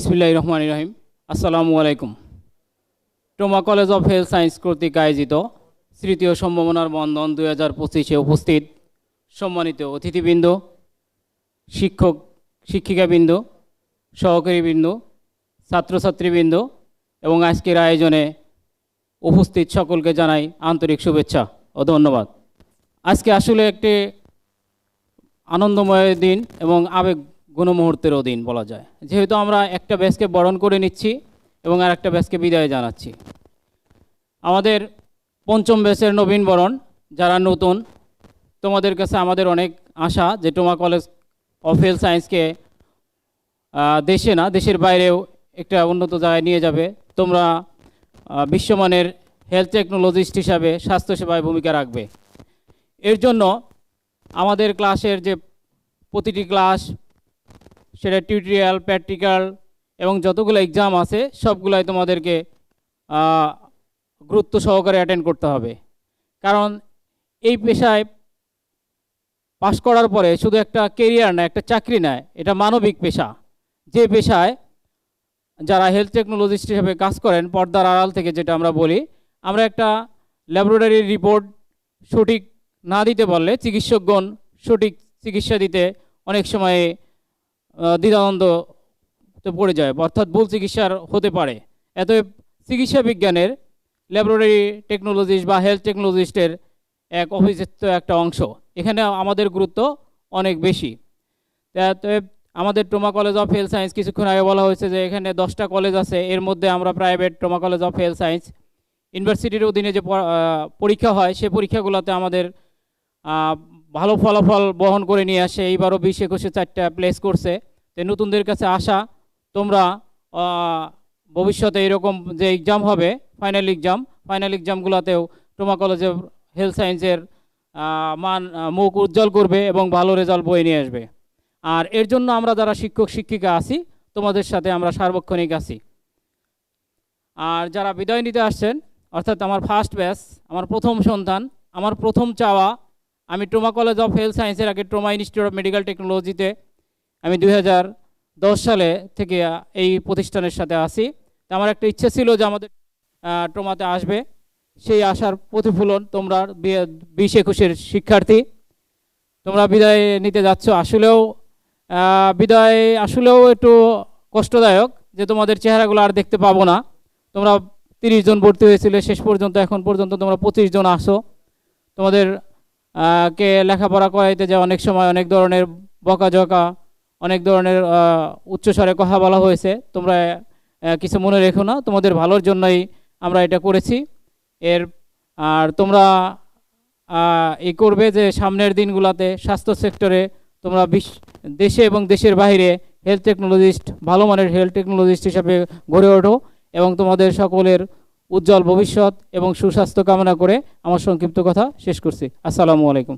বিসমিল্লাহ রহমান রহিম। আসসালামু আলাইকুম। Trauma college of health science কর্তৃক আয়োজিত তৃতীয় সম্ভাবনার বন্ধন দুই হাজার পঁচিশে উপস্থিত সম্মানিত অতিথিবৃন্দ, শিক্ষক, শিক্ষিকাবৃন্দ, সহকারীবৃন্দ, ছাত্রছাত্রীবৃন্দ এবং আজকের আয়োজনে উপস্থিত সকলকে জানাই আন্তরিক শুভেচ্ছা ও ধন্যবাদ। আজকে আসলে একটি আনন্দময় দিন এবং আবেগ গুণমুহূর্তেরও অধীন বলা যায়। যেহেতু আমরা একটা ব্যাচকে বরণ করে নিচ্ছি এবং আর একটা ব্যাচকে বিদায় জানাচ্ছি। আমাদের পঞ্চম ব্যাচের নবীন বরণ, যারা নতুন, তোমাদের কাছে আমাদের অনেক আশা যে টোমা কলেজ অফ হেলথ সায়েন্সকে দেশে না, দেশের বাইরেও একটা উন্নত জায়গায় নিয়ে যাবে। তোমরা বিশ্বমানের হেলথ টেকনোলজিস্ট হিসাবে স্বাস্থ্যসেবায় ভূমিকা রাখবে। এর জন্য আমাদের ক্লাসের যে প্রতিটি ক্লাস সেটা টিউটোরিয়াল প্র্যাকটিক্যাল এবং যতগুলো এক্সাম আছে, সবগুলাই তোমাদেরকে গুরুত্ব সহকারে অ্যাটেন্ড করতে হবে। কারণ এই পেশায় পাশ করার পরে শুধু একটা কেরিয়ার না, একটা চাকরি নয়। এটা মানবিক পেশা। যে পেশায় যারা হেলথ টেকনোলজিস্ট হিসেবে কাজ করেন, পর্দার আড়াল থেকে যেটা আমরা বলি, আমরা একটা ল্যাবরেটরি রিপোর্ট সঠিক না দিতে পারলে চিকিৎসকগণ সঠিক চিকিৎসা দিতে অনেক সময়ে তো পড়ে যায়, অর্থাৎ ভুল চিকিৎসার হতে পারে। এত চিকিৎসা বিজ্ঞানের ল্যাবরেটরি টেকনোলজিস্ট বা হেলথ টেকনোলজিস্টের এক অভিযুক্ত একটা অংশ। এখানে আমাদের গুরুত্ব অনেক বেশি। আমাদের trauma college of health science কিছুক্ষণ আগে বলা হয়েছে যে এখানে দশটা কলেজ আছে, এর মধ্যে আমরা private trauma college of health science ইউনিভার্সিটির অধীনে যে পরীক্ষা হয়, সে পরীক্ষাগুলোতে আমাদের ভালো ফলাফল বহন করে নিয়ে আসে। এইবারও বিশ একুশে চারটা প্লেস করছে। তো নতুনদের কাছে আশা তোমরা ভবিষ্যতে এরকম যে এক্সাম হবে ফাইনাল এক্সাম ফাইনাল এক্সামগুলোতেও টোমা কলেজের হেলথ সায়েন্সের মান মুখ উজ্জ্বল করবে এবং ভালো রেজাল্ট বয়ে নিয়ে আসবে। আর এর জন্য আমরা যারা শিক্ষক, শিক্ষিকা আছি, তোমাদের সাথে আমরা সার্বক্ষণিক আছি। আর যারা বিদায় নিতে আসছেন, অর্থাৎ আমার ফার্স্ট ব্যাচ আমার প্রথম সন্তান, আমার প্রথম চাওয়া আমি ট্রোমা কলেজ অফ হেলথ সায়েন্সের আগে ট্রোমা ইনস্টিটিউট অফ মেডিকেল টেকনোলজিতে আমি দুই সালে থেকে এই প্রতিষ্ঠানের সাথে তা আমার একটা ইচ্ছে ছিল যে আমাদের ট্রোমাতে আসবে। সেই আশার প্রতিফলন তোমরা বিশ একুশের শিক্ষার্থী, তোমরা বিদায় নিতে যাচ্ছ। আসলেও বিদায় আসলেও একটু কষ্টদায়ক যে তোমাদের চেহারাগুলো আর দেখতে পাবো না। তোমরা তিরিশ জন ভর্তি হয়েছিলে, শেষ পর্যন্ত, এখন পর্যন্ত তোমরা পঁচিশ জন আসো। তোমাদের কে লেখাপড়া করাইতে যে অনেক সময় অনেক ধরনের বকাঝকা, অনেক ধরনের উচ্চস্বরে কথা বলা হয়েছে। তোমরা কিছু মনে রেখো না, তোমাদের ভালোর জন্যই আমরা এটা করেছি। এর, আর তোমরা এই করবে যে সামনের দিনগুলোতে স্বাস্থ্য সেক্টরে তোমরা বিশ- দেশে এবং দেশের বাইরে হেলথ টেকনোলজিস্ট ভালো মানের হেলথ টেকনোলজিস্ট হিসাবে গড়ে ওঠো এবং তোমাদের সকলের উজ্জ্বল ভবিষ্যৎ এবং সুস্বাস্থ্য কামনা করে আমার সংক্ষিপ্ত কথা শেষ করছি। আসসালামু আলাইকুম।